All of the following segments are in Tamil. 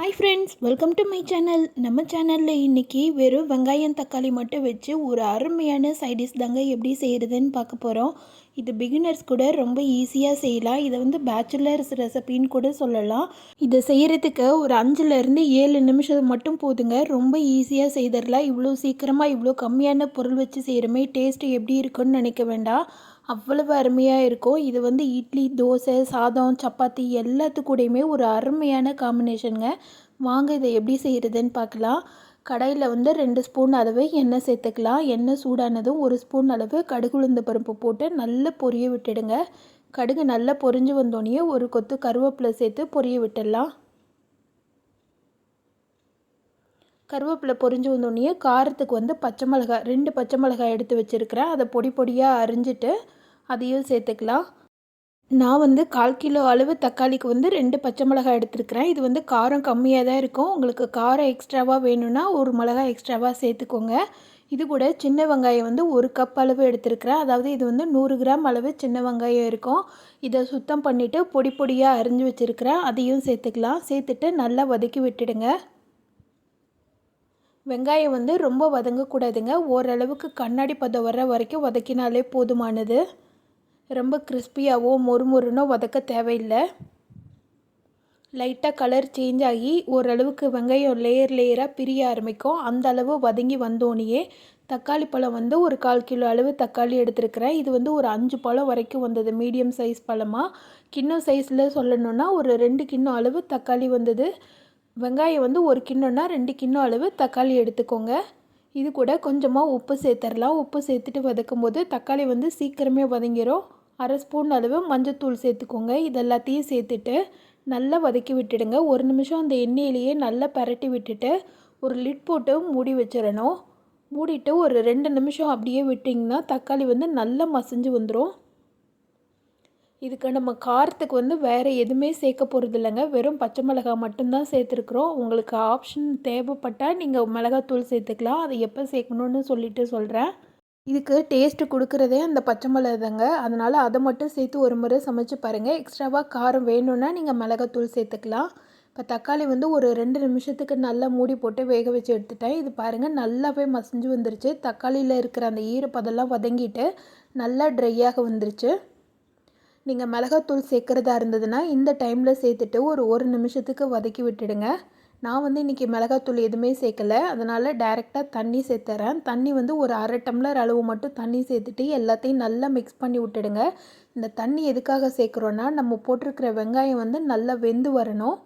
Hi friends welcome to my channel நம்ம சேனலில் இன்றைக்கி வெறும் வெங்காயம் தக்காளி மட்டும் வச்சு ஒரு அருமையான சைடிஷ் தாங்க எப்படி செய்கிறதுன்னு பார்க்க போகிறோம் இது பிகினர்ஸ் கூட ரொம்ப ஈஸியாக செய்யலாம். இதை வந்து பேச்சுலர்ஸ் ரெசிபின்னு கூட சொல்லலாம். இதை செய்கிறதுக்கு ஒரு அஞ்சுலேருந்து ஏழு நிமிஷம் மட்டும் போதுங்க. ரொம்ப ஈஸியாக செய்திடலாம் இவ்வளோ சீக்கிரமாக இவ்வளோ கம்மியான பொருள் வச்சு செய்கிறமே டேஸ்ட்டு எப்படி இருக்குன்னு நினைக்க வேண்டாம். அவ்வளவு அருமையாக இருக்கும் இது வந்து இட்லி தோசை சாதம் சப்பாத்தி எல்லாத்துக்கூடையுமே ஒரு அருமையான காம்பினேஷனுங்க வாங்க இதை எப்படி செய்கிறதுன்னு பார்க்கலாம். கடையில் வந்து ரெண்டு ஸ்பூன் அளவு எண்ணெய் சேர்த்துக்கலாம். எண்ணெய் சூடானதும் ஒரு ஸ்பூன் அளவு கடுகுளுந்த பருப்பு போட்டு நல்லா பொரிய விட்டுடுங்க. கடுகு நல்லா பொரிஞ்சு வந்தோடனே ஒரு கொத்து கருவேப்பிலை சேர்த்து பொரிய விட்டுடலாம். கருவேப்பிலை பொரிஞ்சு வந்தோடனே காரத்துக்கு வந்து பச்சை மிளகாய் ரெண்டு பச்சை மிளகாய் எடுத்து வச்சுருக்கிறேன். அதை பொடி பொடியாக அரிஞ்சிட்டு அதையும் சேர்த்துக்கலாம். நான் வந்து கால் கிலோ அளவு தக்காளிக்கு வந்து ரெண்டு பச்சை மிளகாய் எடுத்துருக்கிறேன். இது வந்து காரம் கம்மியாக தான் இருக்கும். உங்களுக்கு காரம் எக்ஸ்ட்ராவாக வேணும்னா ஒரு மிளகாய் எக்ஸ்ட்ராவாக சேர்த்துக்கோங்க. இது கூட சின்ன வெங்காயம் வந்து ஒரு கப் அளவு எடுத்துருக்கிறேன். அதாவது இது வந்து நூறு கிராம் அளவு சின்ன வெங்காயம் இருக்கும். இதை சுத்தம் பண்ணிவிட்டு பொடி பொடியாக அரிஞ்சு வச்சுருக்கிறேன். அதையும் சேர்த்துக்கலாம். சேர்த்துட்டு நல்லா வதக்கி விட்டுடுங்க. வெங்காயம் வந்து ரொம்ப வதங்கக்கூடாதுங்க. ஓரளவுக்கு கண்ணாடி பதம் வர வரைக்கும் வதக்கினாலே போதுமானது. ரொம்ப கிறிஸ்பியாகவோ மொறுமொறுனோ வதக்க தேவையில்லை. லைட்டாக கலர் சேஞ்ச் ஆகி ஓரளவுக்கு வெங்காயம் லேயர் லேயராக பிரிய ஆரம்பிக்கும். அந்த அளவு வதங்கி வந்தோடனே தக்காளி பழம் வந்து ஒரு கால் கிலோ அளவு தக்காளி எடுத்துருக்கிறேன். இது வந்து ஒரு அஞ்சு பழம் வரைக்கும் வந்தது மீடியம் சைஸ் பழமாக கிண்ணம் சைஸில் சொல்லணுன்னா ஒரு ரெண்டு கிண்ணம் அளவு தக்காளி வந்தது. வெங்காயம் வந்து ஒரு கிண்ணம்னா ரெண்டு கிண்ணம் அளவு தக்காளி எடுத்துக்கோங்க. இது கூட கொஞ்சமாக உப்பு சேர்த்துடலாம். உப்பு சேர்த்துட்டு வதக்கும் போது தக்காளி வந்து சீக்கிரமே வதங்கிடும் அரை ஸ்பூன் அளவு மஞ்சத்தூள் சேர்த்துக்கோங்க. இது எல்லாத்தையும் சேர்த்துட்டு நல்லா வதக்கி விட்டுடுங்க. ஒரு நிமிஷம் அந்த எண்ணெயிலேயே நல்லா பரட்டி விட்டுட்டு ஒரு லிட் போட்டு மூடி வச்சிடணும். மூடிட்டு ஒரு ரெண்டு நிமிஷம் அப்படியே விட்டிங்கன்னா தக்காளி வந்து நல்லா மசிஞ்சு வந்துடும் இதுக்கு நம்ம காரத்துக்கு வந்து வேறு எதுவுமே சேர்க்க போகிறது இல்லைங்க. வெறும் பச்சை மிளகாய் மட்டும்தான் சேர்த்துருக்குறோம். உங்களுக்கு ஆப்ஷன் தேவைப்பட்டால் நீங்கள் மிளகாத்தூள் சேர்த்துக்கலாம். அதை எப்போ சேர்க்கணுன்னு சொல்லிவிட்டு சொல்கிறேன் இதுக்கு டேஸ்ட்டு கொடுக்குறதே அந்த பச்சை மிளகு தாங்க அதனால் அதை மட்டும் சேர்த்து ஒரு முறை சமைச்சு பாருங்கள் எக்ஸ்ட்ராவாக காரம் வேணும்னா நீங்கள் மிளகாத்தூள் சேர்த்துக்கலாம். இப்போ தக்காளி வந்து ஒரு ரெண்டு நிமிஷத்துக்கு நல்லா மூடி போட்டு வேக வச்சு எடுத்துட்டேன். இது பாருங்கள் நல்லாவே மசிஞ்சு வந்துருச்சு. தக்காளியில் இருக்கிற அந்த ஈரப்பதெல்லாம் வதங்கிட்டு நல்லா ட்ரையாக வந்துருச்சு. நீங்கள் மிளகாத்தூள் சேர்க்குறதா இருந்ததுன்னா இந்த டைமில் சேர்த்துட்டு ஒரு ஒரு நிமிஷத்துக்கு வதக்கி விட்டுடுங்க. நான் வந்து இன்றைக்கி மிளகாத்தூள் எதுவுமே சேர்க்கலை. அதனால் டைரெக்டாக தண்ணி சேர்த்துறேன். தண்ணி வந்து ஒரு அரை டம்ளர் அளவு மட்டும் தண்ணி சேர்த்துட்டு எல்லாத்தையும் நல்லா மிக்ஸ் பண்ணி விட்டுடுங்க. இந்த தண்ணி எதுக்காக சேர்க்குறோன்னா நம்ம போட்டிருக்கிற வெங்காயம் வந்து நல்லா வெந்து வரணும்.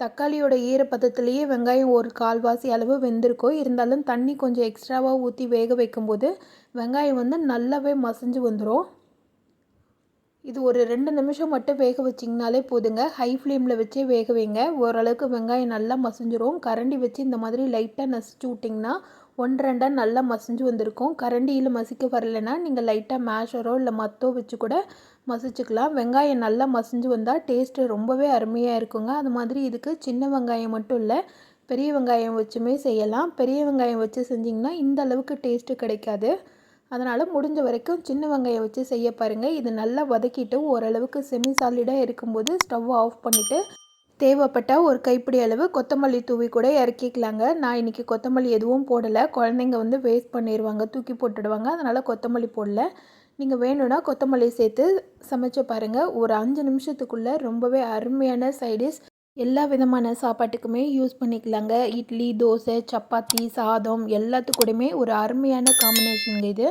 தக்காளியோட ஈரப்பதத்துலேயே வெங்காயம் ஒரு கால்வாசி அளவு வெந்திருக்கும். இருந்தாலும் தண்ணி கொஞ்சம் எக்ஸ்ட்ராவாக ஊற்றி வேக வைக்கும்போது வெங்காயம் வந்து நல்லாவே மசிஞ்சு வந்துடும் இது ஒரு ரெண்டு நிமிஷம் மட்டும் வேக வச்சிங்கனாலே போதுங்க. ஹை ஃப்ளேமில் வச்சே வேக வைங்க. ஓரளவுக்கு வெங்காயம் நல்லா மசிஞ்சிரும். கரண்டி வச்சு இந்த மாதிரி லைட்டாக நசிச்சு விட்டிங்கன்னா ஒன்று ரெண்டாக நல்லா மசிஞ்சு வந்திருக்கும். கரண்டியில் மசிக்க வரலைன்னா நீங்கள் லைட்டாக மேஷரோ இல்லை மத்தோ வச்சு கூட மசிச்சுக்கலாம். வெங்காயம் நல்லா மசிஞ்சு வந்தால் டேஸ்ட்டு ரொம்பவே அருமையாக இருக்குங்க. அது மாதிரி இதுக்கு சின்ன வெங்காயம் மட்டும் இல்லை பெரிய வெங்காயம் வச்சுமே செய்யலாம். பெரிய வெங்காயம் வச்சு செஞ்சிங்கன்னா இந்த அளவுக்கு டேஸ்ட்டு கிடைக்காது. அதனால் முடிஞ்ச வரைக்கும் சின்ன வெங்காயம் வச்சு செய்ய பாருங்கள் இது நல்லா வதக்கிட்டு ஓரளவுக்கு செமி சாலிடாக இருக்கும்போது ஸ்டவ் ஆஃப் பண்ணிவிட்டு தேவைப்பட்டால் ஒரு கைப்பிடி அளவு கொத்தமல்லி தூவி கூட இறக்கிக்கலாங்க. நான் இன்றைக்கி கொத்தமல்லி எதுவும் போடலை. குழந்தைங்க வந்து வேஸ்ட் பண்ணிடுவாங்க தூக்கி போட்டுடுவாங்க. அதனால் கொத்தமல்லி போடல. நீங்கள் வேணும்னா கொத்தமல்லி சேர்த்து சமைச்சு பாருங்கள் ஒரு அஞ்சு நிமிஷத்துக்குள்ளே ரொம்பவே அருமையான சைடிஷ் எல்லா விதமான சாப்பாட்டுக்குமே யூஸ் பண்ணிக்கலாங்க. இட்லி தோசை சப்பாத்தி சாதம் எல்லாத்துக்கூடமே ஒரு அருமையான காம்பினேஷனுங்க இது.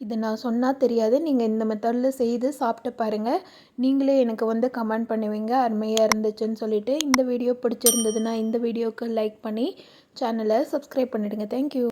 இது நான் சொன்னால் தெரியாது. நீங்கள் இந்த மெத்தடில் செய்து சாப்பிட்டு பாருங்கள் நீங்களே எனக்கு வந்து கமெண்ட் பண்ணுவீங்க. அருமையாக இருந்துச்சுன்னு சொல்லிவிட்டு இந்த வீடியோ பிடிச்சிருந்ததுன்னா இந்த வீடியோவுக்கு லைக் பண்ணி சேனலை சப்ஸ்கிரைப் பண்ணிவிடுங்க தேங்க்யூ